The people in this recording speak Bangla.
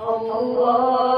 السلام